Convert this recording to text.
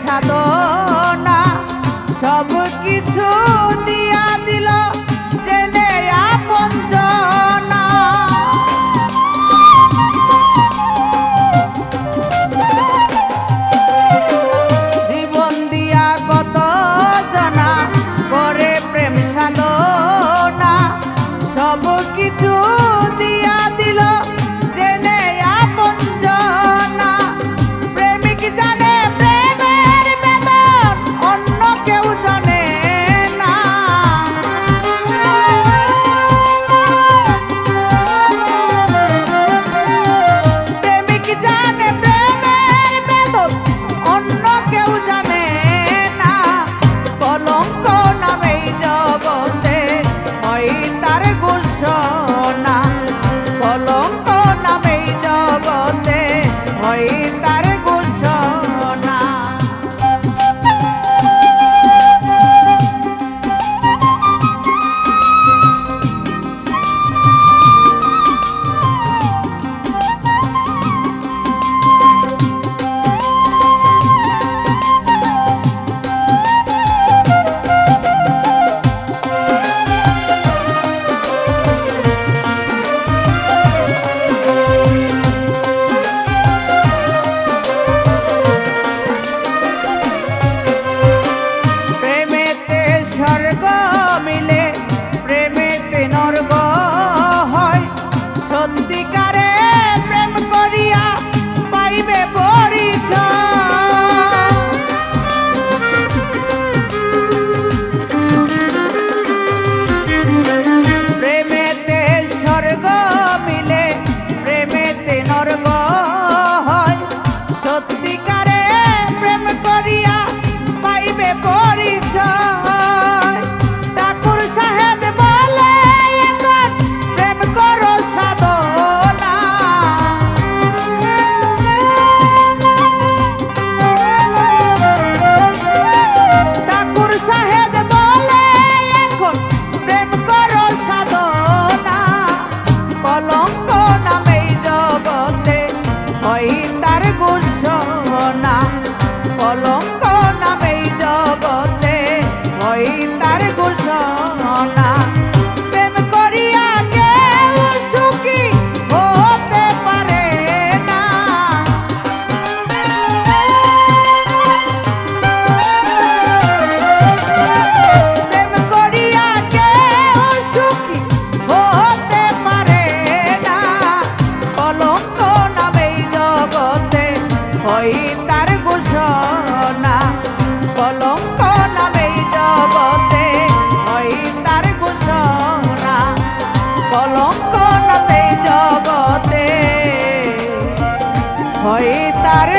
সাধনা সব কিছু স্বর্গ মিলে প্রেমেতে নর্গ হয়। সত্যিকারে প্রেম করিয়া পাইবে পরিচয়। প্রেমেতে স্বর্গ মিলে প্রেমেতে নর্গ হয়। সত্যি সাধন হয় তার